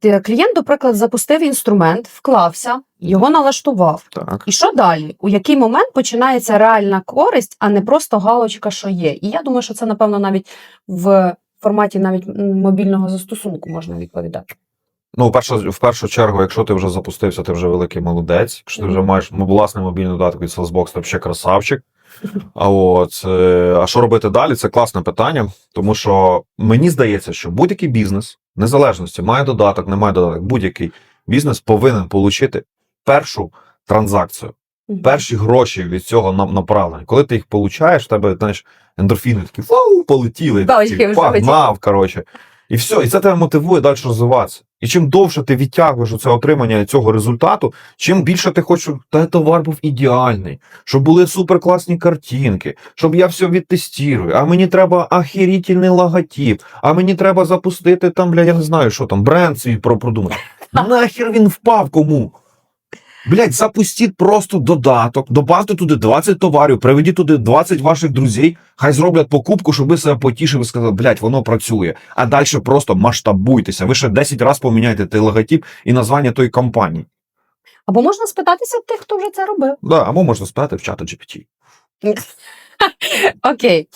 Ти- Клієнт, до приклад, запустив інструмент, вклався, його налаштував. Так. І що далі? У який момент починається реальна користь, а не просто галочка, що є? І я думаю, що це, напевно, навіть в форматі навіть мобільного застосунку можна відповідати. Ну, в першу, в першу чергу, якщо ти вже запустився, ти вже великий молодець. Якщо ти вже маєш ну, власний мобільний додаток від Salesbox, ти ще красавчик. А от е, а що робити далі? Це класне питання, тому що мені здається, що будь-який бізнес, незалежності, має додаток, не має додаток, будь-який бізнес повинен отримати першу транзакцію, перші гроші від цього направлення. Коли ти їх получаєш, в тебе знаєш, ендорфіни такі фау, полетіли, погнав, коротше. І все, і це тебе мотивує далі розвиватися. І чим довше ти відтягуєш це отримання цього результату, чим більше ти хочеш, щоб та товар був ідеальний, щоб були суперкласні картинки, щоб я все відтестірую, а мені треба ахірітельний логотип, а мені треба запустити там, бля, я не знаю, що там, бренд свій про- продумати. Нахер він впав кому? Блять, запустіть просто додаток, добавте туди 20 товарів, приведіть туди 20 ваших друзей, хай зроблять покупку, щоб ви себе потішили і сказали, блять, воно працює. А далі просто масштабуйтеся. Ви ще 10 разів поміняєте той логотип і названня тої компанії. Або можна спитатися тих, хто вже це робив. Да, або можна спитати в чата GPT. Окей.